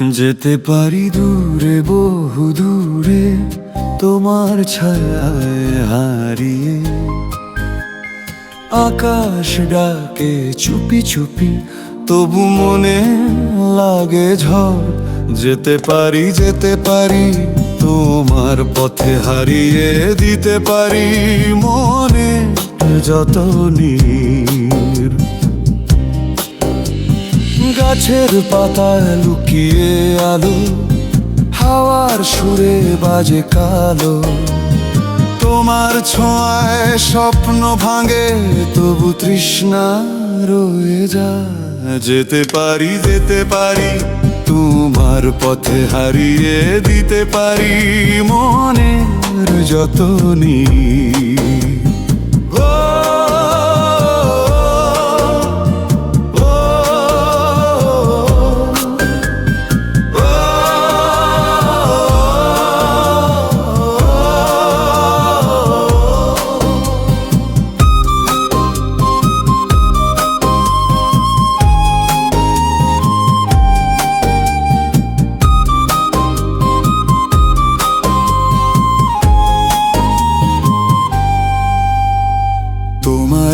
যেতে পারি দূরে, বহু দূরে, তোমার ছায়ায় হারিয়ে। আকাশ ডাকে চুপি চুপি, তবু মনে লাগে ঝড়। যেতে পারি যেতে পারি, তোমার পথে হারিয়ে দিতে পারি। মনে যত নীর গাছের পাতায় লুকিয়ে আলো, হাওয়ার সুরে বাজে কালো। তোমার ছোঁয়ায় স্বপ্ন ভাঙে, তবু তৃষ্ণা রয়ে যা যেতে পারি যেতে পারি, তোমার পথে হারিয়ে দিতে পারি। মনের যত নীর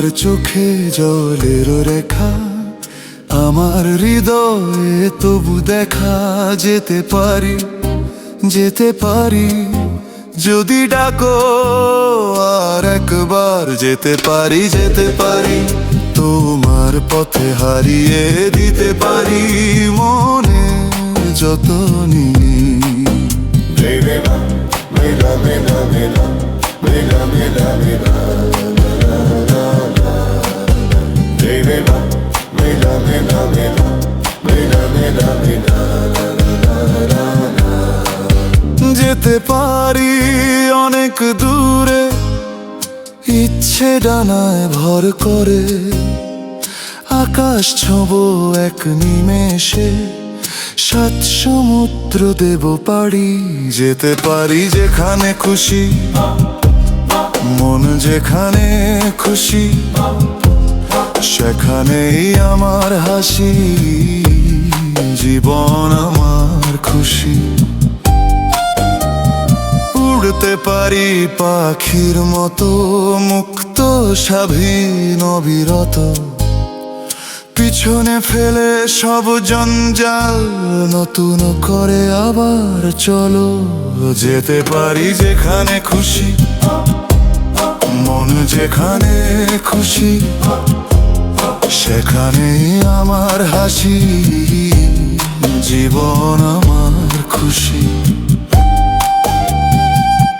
তোমার চোখে জলের রেখা, আমার হৃদয়ে তবু দেখা যেতে পারি যেতে পারি। যদি ডাকো আর একবার যেতে পারি যেতে পারি। তোমার পথে হারিয়ে দিতে পারি মনে যত নিয়ে যেতে পারি অনেক দূরে, ইচ্ছে ডানায় ভর করে। আকাশ ছোব এক নিমেষে, সাত সমুদ্র দেব পারি যেতে পারি যেখানে খুশি, মন যেখানে খুশি। সেখানেই আমার হাসি, জীবন আমার খুশি। উড়তে পারি পাখির মতো মুক্ত, স্বাধীন, অবিরত। পিছনে ফেলে সব জঞ্জাল, নতুন করে আবার চলো। যেতে পারি যেখানে খুশি, মন যেখানে খুশি। সেখানেই আমার হাসি, জীবন আমার খুশি।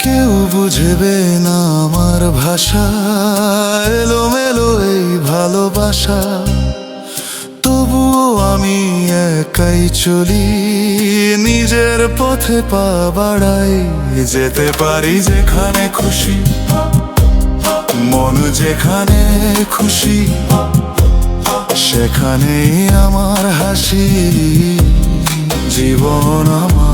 কেউ বুঝবে না আমার ভাষা, এলোমেলো এই ভালোবাসা। তবুও আমি একাই চলি, নিজের পথে পা বাড়াই, যেতে পারি যেখানে খুশি। মন যেখানে খুশি। সেখানেই আমার হাসি জীবন আমার।